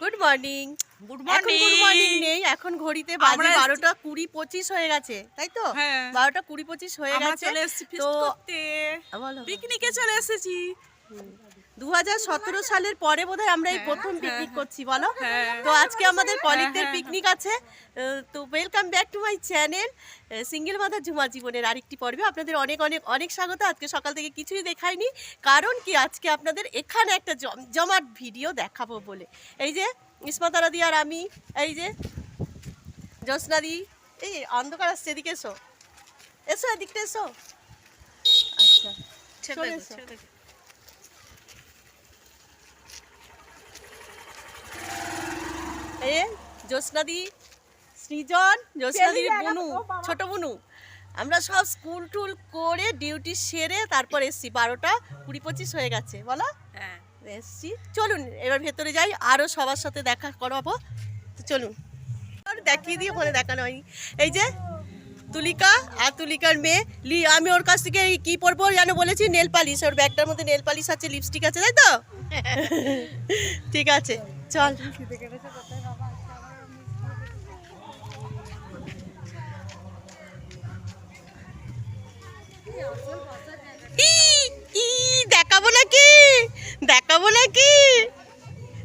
Good morning good morning good morning নেই এখন ঘড়িতে বাজে বারোটা কুড়ি পঁচিশ হয়ে গেছে তাই তো? বারোটা কুড়ি পঁচিশ হয়ে গেছে। চলে এসেছি পিকনিকে চলে এসেছি। দু সতেরো সালের পরে বোধহয় আমরা এই প্রথম পিকনিক করছি বলো? হ্যাঁ। তো আজকে আমাদের কলিগদের হ্যাঁ, পিকনিক আছে। তো welcome back to my channel single mother Jhuma জীবনের আরেকটি পর্বে। আপনাদের অনেক অনেক অনেক স্বাগত। আজকে সকাল থেকে কিছুই দেখাইনি কারণ কি আজকে আপনাদের এখানে একটা জম- জমাট ভিডিও দেখাবো বলে। এই যে ইসমাতারা দি আর আমি এই যে জ্যোৎস্নাদি এই অন্ধকার আসছে এদিকে এসো। এসো এদিকটা এসো। আচ্ছা চলে এসো। এ জ্যোৎস্নাদি সৃজন জ্যোৎস্নাদির বুনু ছোট বুনু। আমরা সব স্কুল টুল করে ডিউটি সেরে তারপর এসছি। বারোটা কুড়ি পঁচিশ হয়ে গেছে বলো? হ্যাঁ। এসছি। চলুন এবার ভেতরে যাই আরও সবার সাথে দেখা করাবো। তো চলুন। দেখিয়ে দিয়ে ওখানে দেখানো হয়নি এই যে তুলিকা আর তুলিকার মেয়ে লি আমি ওর কাছ থেকে কি পরবো যেন বলেছি? Nail polish. ওর ব্যাগটার মধ্যে নেল পালিশ আছে লিপস্টিক আছে তাই তো? ঠিক আছে চল। ই, ই, দেখাবো নাকি? দেখাবো নাকি?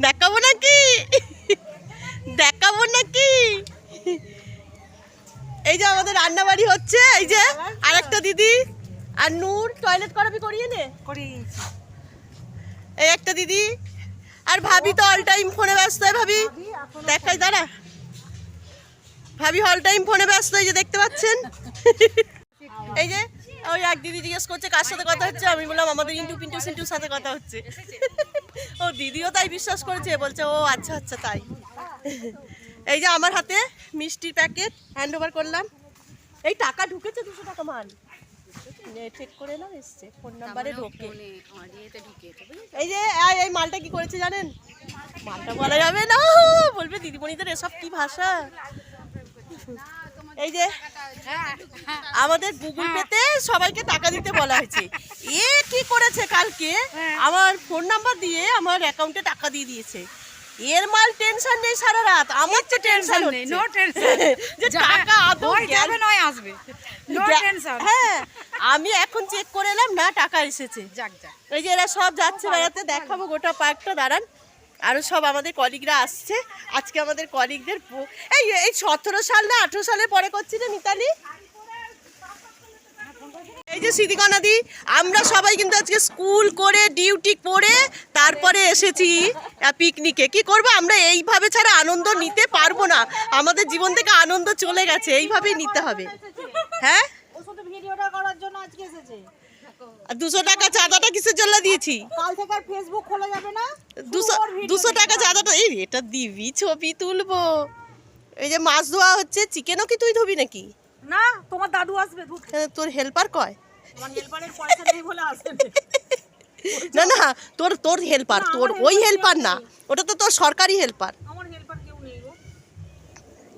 দেখাবো নাকি? দেখাবো নাকি? এই যে আমাদের রান্না বাড়ি হচ্ছে এই যে আরেকটা দিদি আর নূর টয়লেট করাবি করিয়ে নে? এই একটা দিদি। আর ভাবি তো অল টাইম ফোনে ব্যস্ত হয় ভাবি দেখাই দাঁড়া। ভাবি অল টাইম ফোনে ব্যস্ত এই যে দেখতে পাচ্ছেন? এই যে ওই এক দিদি জিজ্ঞেস করছে কার সাথে কথা হচ্ছে? আমি বললাম আমাদের ইন্টু পিন্টু সিন্টুর সাথে কথা হচ্ছে। ও দিদিও তাই বিশ্বাস করেছে বলছে ও আচ্ছা আচ্ছা তাই। এই যে আমার হাতে মিষ্টির প্যাকেট হ্যান্ড ওভার করলাম। এই টাকা ঢুকেছে দুশো টাকা মাল চেক করে নাও এসছে। ফোন নাম্বারে ঢোকে। এই যে এই মালটা কি করেছে জানেন? মালটা বলা যাবে না বলবে দিদিমণিদের এসব কি ভাষা? এই যে আমাদের গুগল পেতে সবাইকে টাকা দিতে বলা হয়েছে। এ কি করেছে কালকে? আমার ফোন নাম্বার দিয়ে আমার অ্যাকাউন্টে টাকা দিয়ে দিয়েছে। এর মাল টেনশন নেই সারা রাত। আমার তো টেনশন নেই, no tension। যে টাকা আদৌ যাবে নয় আসবে। নো টেনশন হ্যাঁ আমি এখন চেক করে এলাম না টাকা এসেছে। যাক যাক। এই যে এরা সব যাচ্ছে বেড়াতে দেখাবো গোটা পার্কটা দাঁড়ান। আরও সব আমাদের কলিগরা আসছে। আজকে আমাদের কলিগদের এই এই সতেরো সাল না আঠেরো সালের পরে করছি না মিতালি? এই যে সিদ্দিকনাদি, আমরা সবাই কিন্তু আজকে স্কুল করে, ডিউটি করে তারপরে এসেছি পিকনিকে কি করব? আমরা এইভাবে ছাড়া আনন্দ নিতে পারব না। আমাদের জীবন থেকে আনন্দ চলে গেছে। এইভাবেই নিতে হবে। হ্যাঁ? ভিডিওটা করার জন্য আজকে এসেছে। দুশো টাকা চাঁদাটা কিসের জন্য দিয়েছি? কাল থেকে আর ফেসবুক খোলা যাবে না। দুশো দুশো টাকা চাঁদাটা এই এটা দিবি ছবি তুলবো। এই যে মাছ ধোয়া হচ্ছে চিকেনও কি তুই ধুবি নাকি? না তোমার দাদু আসবে তোর হেল্পার কয়? তোমার হেল্পারের পয়সা নেই বলে আসবে না। না তোর তোর হেল্পার তোর ওই হেল্পার না। ওটা তো তোর সরকারি হেল্পার আমার হেল্পার কেউ নেই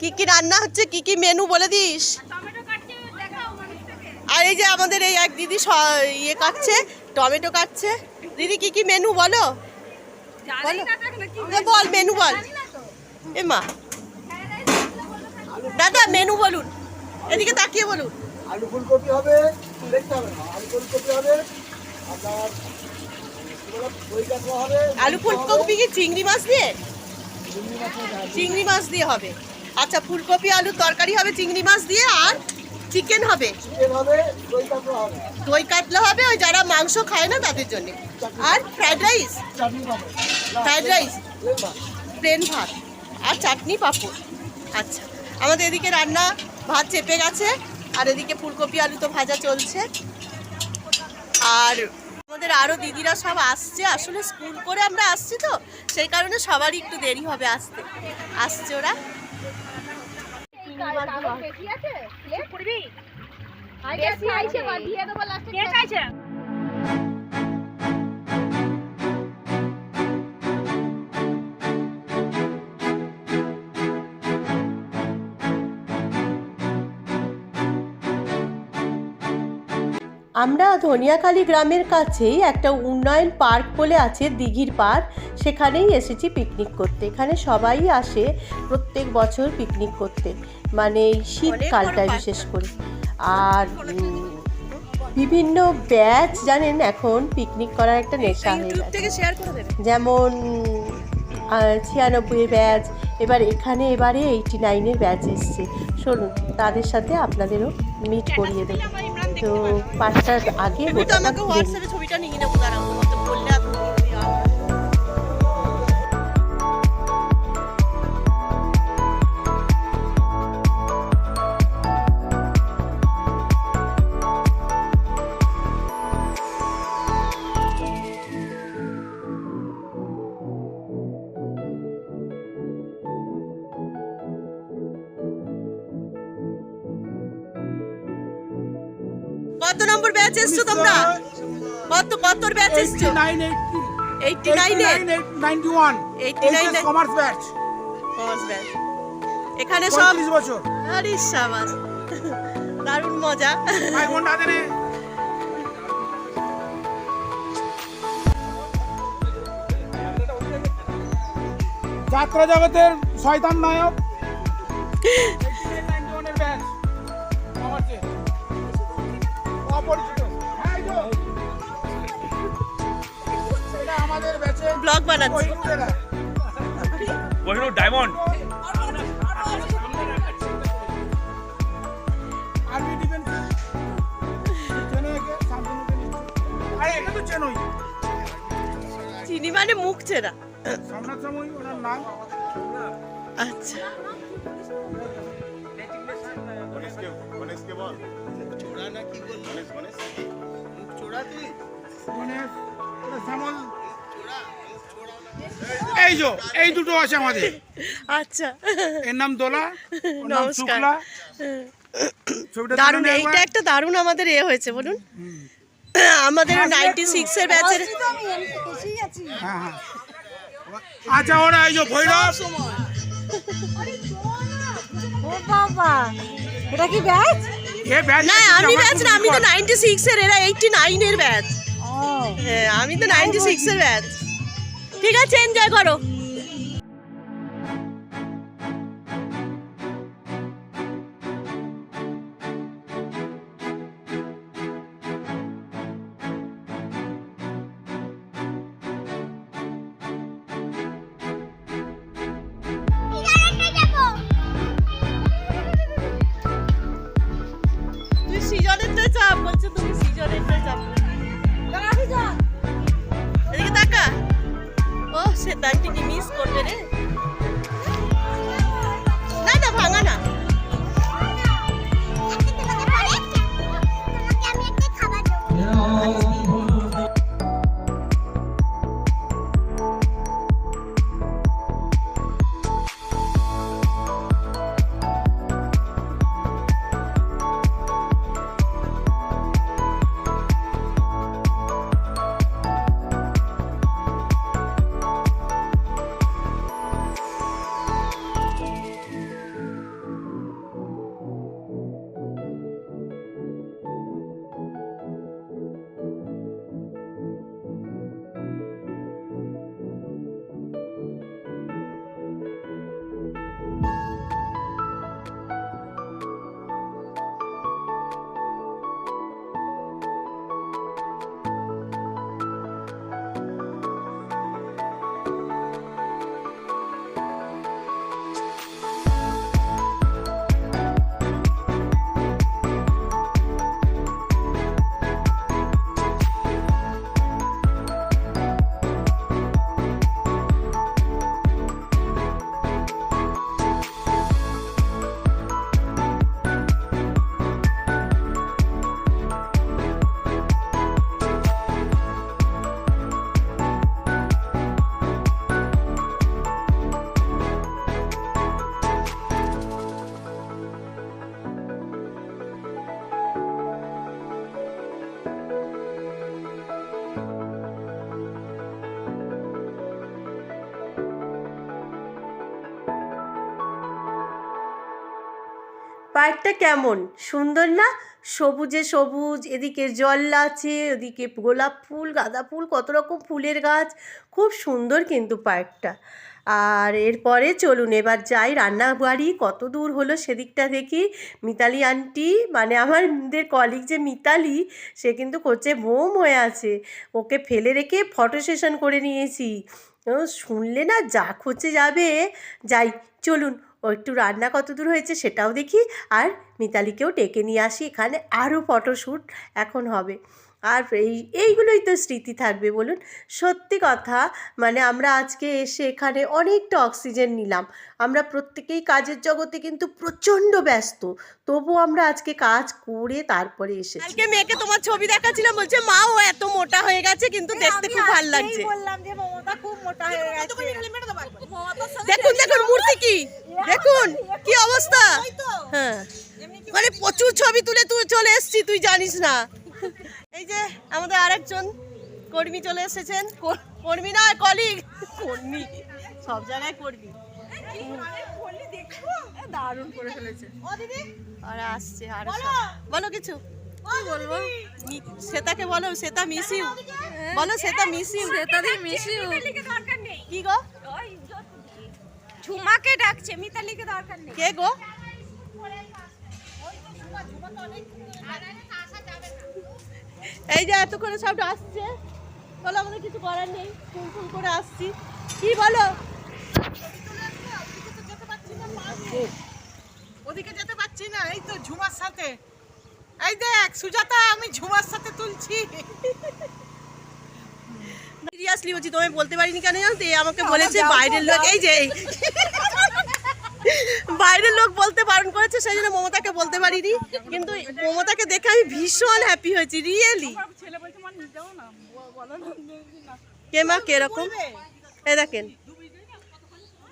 কি কি রান্না হচ্ছে কি কি মেনু বলে দিস? আর এই যে আমাদের এই এক দিদি স- ইয়ে কাটছে টমেটো কাটছে। দিদি কি কি মেনু বলো? বলো। বল মেনু বল। এ মা। দাদা মেনু বলুন। এদিকে তাকিয়ে বলুন। আলু ফুলকপি হবে দেখতে হবে আলু ফুলকপি হবে আপনার আলু ফুলকপি কি চিংড়ি মাছ দিয়ে? চিংড়ি চিংড়ি মাছ দিয়ে হবে। আচ্ছা ফুলকপি আলুর তরকারি হবে চিংড়ি মাছ দিয়ে আর চিকেন হবে। দই কাতলা হবে। ওই যারা মাংস খায় না তাদের জন্য। আর fried rice fried rice. Plain ভাত। আর চাটনি পাঁপড়? আচ্ছা। আমাদের এদিকে রান্না ভাত চেপে গেছে আর এদিকে ফুলকপি আলু তো ভাজা চলছে। আর আমাদের আরও দিদিরা সব আসছে। আসলে স্কুল করে আমরা আসছি তো সেই কারণে সবারই একটু দেরি হবে আসতে। আসছে ওরা। কে চাইছে? আমরা ধনিয়াখালী গ্রামের কাছেই একটা উন্নয়ন পার্ক বলে আছে দিঘির পার্ক সেখানেই এসেছি পিকনিক করতে। এখানে সবাই আসে প্রত্যেক বছর পিকনিক করতে। মানে এই শীতকালটায় বিশেষ করে। আর বিভিন্ন ব্যাচ জানেন এখন পিকনিক করার একটা নেশা হয়ে গেছে। যেমন ছিয়ানব্বই ব্যাচ এবার এখানে এবারে এইটি নাইনের ব্যাচ এসছে। শুনুন তাদের সাথে আপনাদেরও মিট করিয়ে দেবো তো পাঁচটার আগে তুমি তো গোটাটা আমাকে ঘুরে নিন। হোয়াটসঅ্যাপে ছবিটা নিয়ে নেব দাঁড়াও কত ব্যাচ এসছো। নাইনের এইটি নাইনের কমার্স ব্যাচ কমার্স ব্যাচ এখানে সব বছর। আরে সাবাস। দারুণ মজা। যাত্রা জগতের শয়তান নায়ক। ব্লগ বানাচ্ছি। কোহিনুর ডায়মন্ড। চেনো মানে মুখ চেনা। আচ্ছা। ওটা শ্যামল এই যো এই দুটো আছে আমাদের। আচ্ছা। এর নাম দোলা নাম নমস্কার। শুক্লা। দারুণ এইটা একটা দারুণ আমাদের এ হয়েছে বলুন। আমাদের নাইনটি সিক্স এর ব্যাচের হ্যাঁ হ্যাঁ। আচ্ছা ওরা এই যে ভৈরব। ও বাবা। এটা কি ব্যাচ? এ ব্যাচ না আমি ব্যাচ না আমি তো বিপদ। নাইনটি সিক্স এর এরা এইটটি নাইন এর ব্যাচ। ও। হ্যাঁ আমি তো নাইনটি সিক্স এর ব্যাচ। ঠিক আছে এনজয় করো। পার্কটা কেমন? সুন্দর না? সবুজে সবুজ, এদিকে জল আছে, ওদিকে গোলাপ ফুল, গাঁদা ফুল, কত রকম ফুলের গাছ। খুব সুন্দর কিন্তু পার্কটা। আর এরপরে চলুন, এবার যাই রান্নাবাড়ি, কত দূর হলো সেদিকটা দেখি। মিতালি আন্টি মানে আমাদের কলিগ যে মিতালি, সে কিন্তু করছে বোম হয়ে আছে। ওকে ফেলে রেখে ফটো সেশন করে নিয়েছি। শুনলে না যা খচে যাবে। যাই, চলুন ও একটু রান্না কত দূর হয়েছে সেটাও দেখি। আর মিতালিকেও ডেকে নিয়ে আসি এখানে আরও ফটোশ্যুট এখন হবে। আর এই এইগুলোই তো স্মৃতি থাকবে বলুন। সত্যি কথা মানে আমরা আজকে এসে এখানে অনেকটা অক্সিজেন নিলাম। আমরা প্রত্যেকেই কাজের জগতে কিন্তু প্রচণ্ড ব্যস্ত। তবু আমরা আজকে কাজ করে তারপরে এসে কালকে মেয়েকে তোমার ছবি দেখাচ্ছিলাম বলছে মা ও এত মোটা হয়ে গেছে কিন্তু দেখতে খুব ভালো লাগছে। বললাম যে মমতা খুব মোটা হয়ে গেছে। দেখুন দেখুন মূর্তি কি? দেখুন কি অবস্থা? হ্যাঁ। মানে প্রচুর ছবি তুলে তুই চলে এসেছি তুই জানিস না। এই যে আমাদের আরেকজন কর্মী চলে এসেছেন। কর্মী না কলিগ কর্মী। সব জায়গায় কর্মী। দারুণ করে ফেলেছে। আর আসছে আর বলো কিছু। কি বলব? শ্বেতাকে বলো শ্বেতা মিস ইউ বলো শ্বেতা মিস ইউ মিশি দরকার নেই। কি গো? ঝুমাকে ডাকছে মিতালিকে দরকার নেই। কে গো? এই যে এতক্ষণ করে সব আসছে। বলো আমাদের কিছু করার নেই। ফুল ফুল করে আসছি। কি বলো? ওদিকে যেতে পারছি না এই তো ঝুমার সাথে। এই দেখ সুজাতা আমি ঝুমার সাথে তুলছি। সিরিয়াসলি বলছি তোমায় বলতে পারিনি কেন জানো আমাকে বলেছে বাইরের লোক এই যে বাইরের লোক বলতে বারণ করেছে সেই জন্য মমতাকে বলতে পারিনি। কিন্তু মমতাকে দেখে আমি ভীষণ হ্যাপি হয়েছি রিয়েলি ছেলে বলছে মা নিয়ে যাও না। বলো না কে মা কীরকম এই দেখেন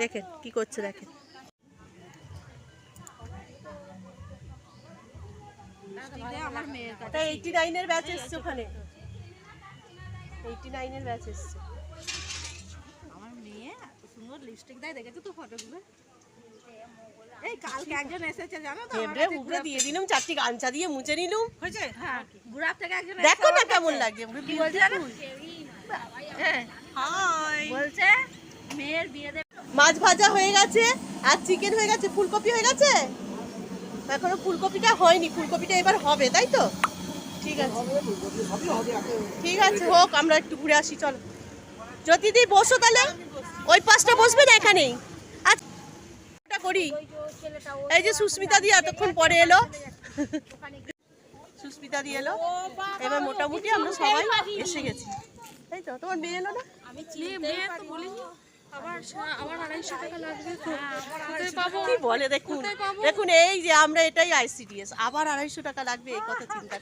দেখেন কি করছে দেখেন। আমার মেয়ের কাছে। তা এইটি নাইনের ব্যাচ এসছে ওখানে। এইটি নাইনের ব্যাচ এসছে। আমার মেয়ে সুন্দর লিপস্টিক দেয় দেখেছ তো ফটোগুলো এই কালকে একজন এসেছে জানো তো হেবড়ে উবড়ে দিয়ে দিলাম চারটি গামছা দিয়ে মুছে নিলুম। হয়েছে? হ্যাঁ গুড়াপ থেকে একজন দেখো না কেমন লাগছে কি বলছে জানো? হ্যাঁ বলছে মেয়ের বিয়ে মাছ ভাজা হয়ে গেছে আর চিকেন হয়ে গেছে ফুলকপি হয়ে গেছে? এখনও ফুলকপিটা হয়নি, ফুলকপিটা এবার হবে, তাই তো? ঠিক আছে। ঠিক আছে, হোক, আমরা একটু ঘুরে আসি, চলো। জ্যোতিদি বসো তাহলে। ওই পাশটা বসবে না এখানেই? আচ্ছা করি। এই যে সুস্মিতা দি এতক্ষণ পরে এলো। সুস্মিতা দি এলো। এবার মোটামুটি আমরা সবাই এসে গেছি। তাই তো? তোমার মেয়ে এলো না? কি বলে দেখুন দেখুন এই যে আমরা এটাই আইসিডিএস আবার আড়াইশো টাকা লাগবে এই কথা চিন্তা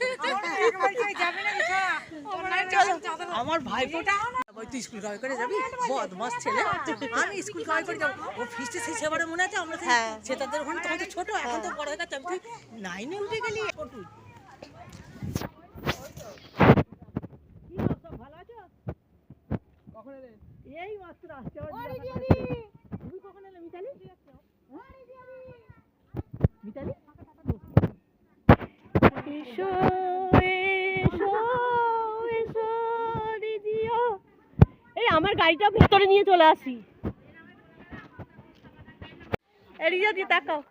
আমার ভাইপোটা ওই তুই স্কুল খাওয়াই করে যাবি? বদমাস ছেলে। আমি স্কুল খাওয়াই করে যাব। ও ফিস্টে সেই সেবারে মনে আছে আমরা হ্যাঁ। সে ওখানে তখন তো ছোট এখন তো বড় হয়ে গেছে তুই নাইনে উঠে গেলি ছোটু এই মাত্র আসতে তুমি কখন এলে মিতালি মিতালি এসো এসো এসো দিদিও এই আমার ভেতরে নিয়ে চলে আসি। রিজা দি তাকাও।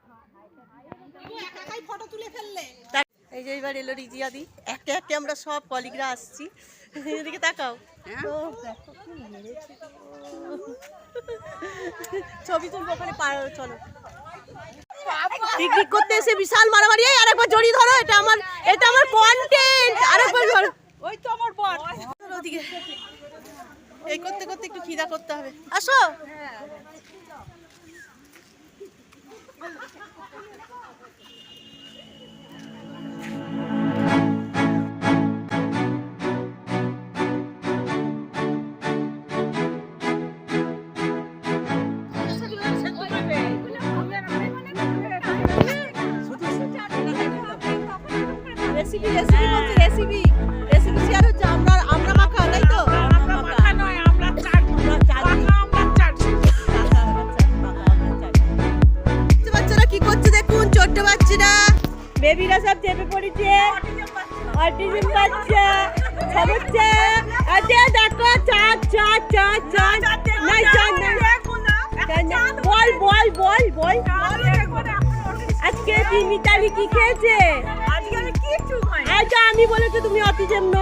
এই যে এবার এলো রিজিয়া দি। একে একে আমরা সব কলিগরা আসছি। এদিকে তাকাও। গো। ছবি তুলবো ওখানে চলো। পিকনিক করতে এসে বিশাল মারামারি। এই আরেকবার জড়িয়ে ধরো এটা আমার এটা আমার কন্টেন্ট আরেকবার ধরো ওই তো আমার বর। ওদিকে। এই করতে করতে একটু খিদা করতে হবে। আসো। মিতালি কি খেয়েছে? আজকে আমি কিচ্ছু খাই আজকে আমি বলেছি তুমি অটিজম ন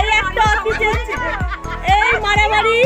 এই একটা অটিজম এই মারামারি।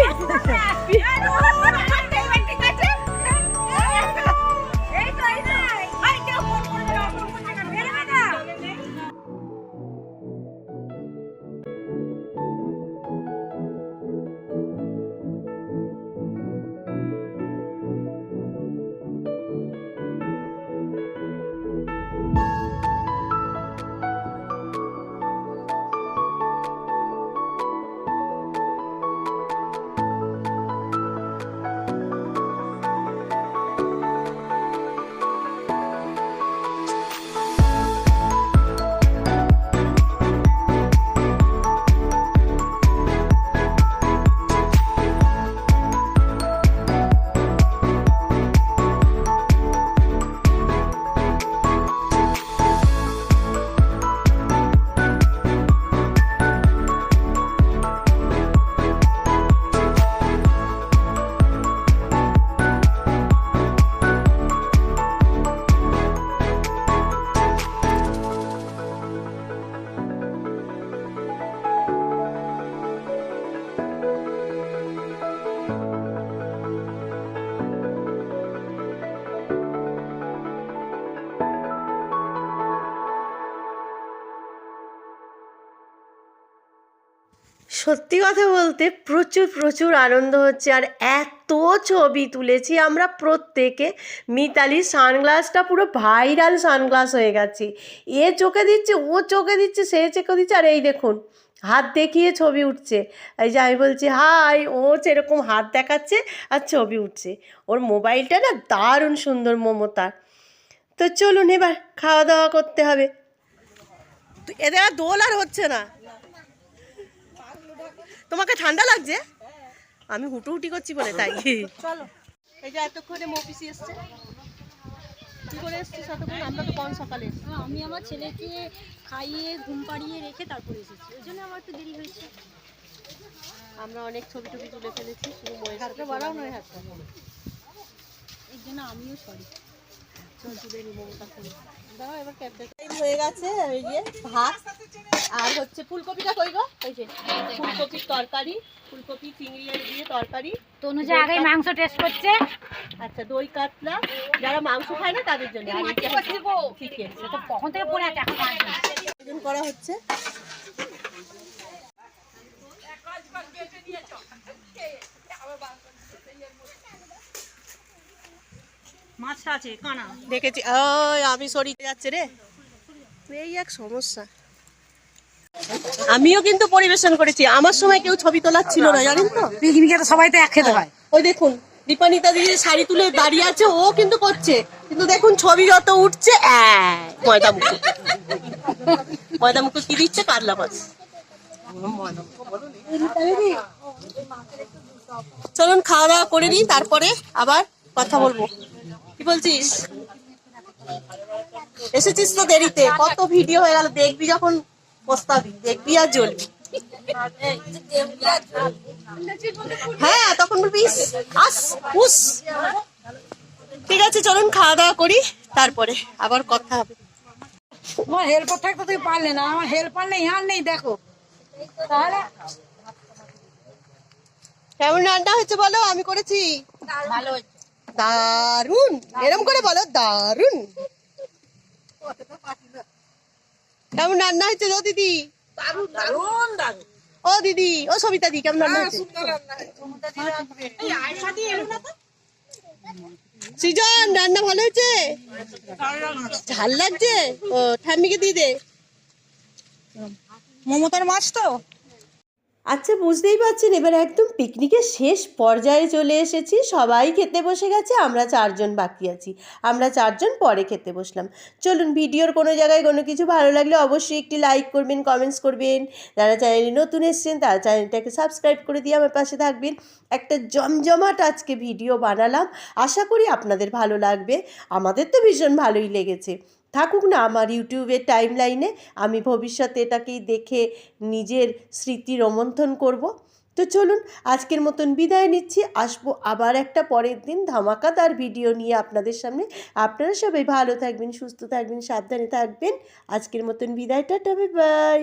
সত্যি কথা বলতে প্রচুর প্রচুর আনন্দ হচ্ছে। আর এত ছবি তুলেছি আমরা প্রত্যেকে। মিতালি সানগ্লাসটা পুরো ভাইরাল সানগ্লাস হয়ে গেছে। এ চোখে দিচ্ছে, ও চোখে দিচ্ছে, সে চোখে দিচ্ছে। আর এই দেখুন, হাত দেখিয়ে ছবি উঠছে। এই যে আমি বলছি, হাই, ও সেরকম হাত দেখাচ্ছে আর ছবি উঠছে। ওর মোবাইলটা না দারুণ সুন্দর মমতার। তো চলুন এবার খাওয়া দাওয়া করতে হবে। এদের দোল আর হচ্ছে না। তোমাকে ঠান্ডা লাগছে? আমি হুটুহুটি করছি বলে তাই। চলো এই যে এতক্ষণে মফিসি এসছে। কি করে আমরা তো কোন সকালে এসছি। আমি আমার ছেলেকে খাইয়ে ঘুম পাড়িয়ে রেখে তারপরে এসেছি। ওই জন্য আমার একটু দেরি হয়েছে। আমরা অনেক ছবি টবি তুলে ফেলেছি শুধু ময়ের হাতটা বাড়াও নয় হাতটা এর জন্য আমিও সরি। চল তুলে নি মমতা ফোন দাও এবার ক্যাপটা টাইম হয়ে গেছে এই যে ভাত। আর হচ্ছে ফুলকপিটা কই গো? এই যে ফুলকপির তরকারি ফুলকপি চিংড়ি আর দিয়ে তরকারি। তনুজা আগে মাংস টেস্ট করছে। আচ্ছা দই কাতলা। যারা মাংস খায় না তাদের জন্য। আর এটা চিকেন। তো কখন থেকে পড়ে আছে এখন। আয়োজন করা হচ্ছে। মাছটা আছে কানা। দেখেছি। ওই আমি সরিতে যাচ্ছে রে। এই এক সমস্যা। আমিও কিন্তু পরিবেশন করেছি। আমার সময় কেউ ছবি তোলার ছিল না জানেন তো? পিকনিকে তো সবাই তো এক খেতে হয়। ওই দেখুন দীপানিতা দিদি শাড়ি তুলে দাঁড়িয়ে আছে ও কিন্তু করছে। কিন্তু দেখুন ছবি যত উঠছে ময়দা ময়দা কি দিচ্ছে? কাতলা মাছ। চলুন খাওয়া দাওয়া করে নিই তারপরে আবার কথা বলব। কি বলছিস? এসেছিস তো দেরিতে কত ভিডিও হয়ে গেল দেখবি যখন প্রস্তাবি দেখবি আর জ্বলবি। হ্যাঁ তখন বলবি আস উস। ঠিক আছে চলুন খাওয়া দাওয়া করি তারপরে আবার কথা হবে। তোমার হেল্পার থাকতে তুই পারলে না আমার হেল্পার নেই আর নেই দেখো। তাহলে কেমন রান্না হয়েছে বলো আমি করেছি? দারুণ এরম করে বলো দারুণ কেমন রান্না হয়েছে ও দিদি? ও দিদি ও সবিতা দি কেমন রান্না হয়েছে? সৃজন রান্না ভালো হয়েছে? ঝাল লাগছে? ও ঠাম্মিকে দিয়ে দে। মমতার মাছ তো? আচ্ছা বুঝতেই পারছেন, এবার একদম পিকনিকের শেষ পর্যায়ে চলে এসেছি। সবাই খেতে বসে গেছে, আমরা চারজন বাকি আছি। আমরা চারজন পরে খেতে বসলাম। চলুন, ভিডিওর কোনো জায়গায় কোনো কিছু ভালো লাগলে অবশ্যই একটি লাইক করবেন কমেন্টস করবেন। যারা চ্যানেলে নতুন এসছেন, তারা চ্যানেলটাকে সাবস্ক্রাইব করে দিয়ে আমার পাশে থাকবেন। একটা জমজমাট আজকে ভিডিও বানালাম। আশা করি আপনাদের ভালো লাগবে। আমাদের তো ভীষণ ভালোই লেগেছে। থাকুক না আমার ইউটিউবের টাইম লাইনে আমি ভবিষ্যতে এটাকেই দেখে নিজের স্মৃতি রোমন্থন করব। তো চলুন, আজকের মতন বিদায় নিচ্ছি। আসব আবার একটা পরের দিন ধামাকাদার ভিডিও নিয়ে আপনাদের সামনে। আপনারা সবাই ভালো থাকবেন, সুস্থ থাকবেন, সাবধানে থাকবেন। আজকের মতন বিদায়টা টাটা বাই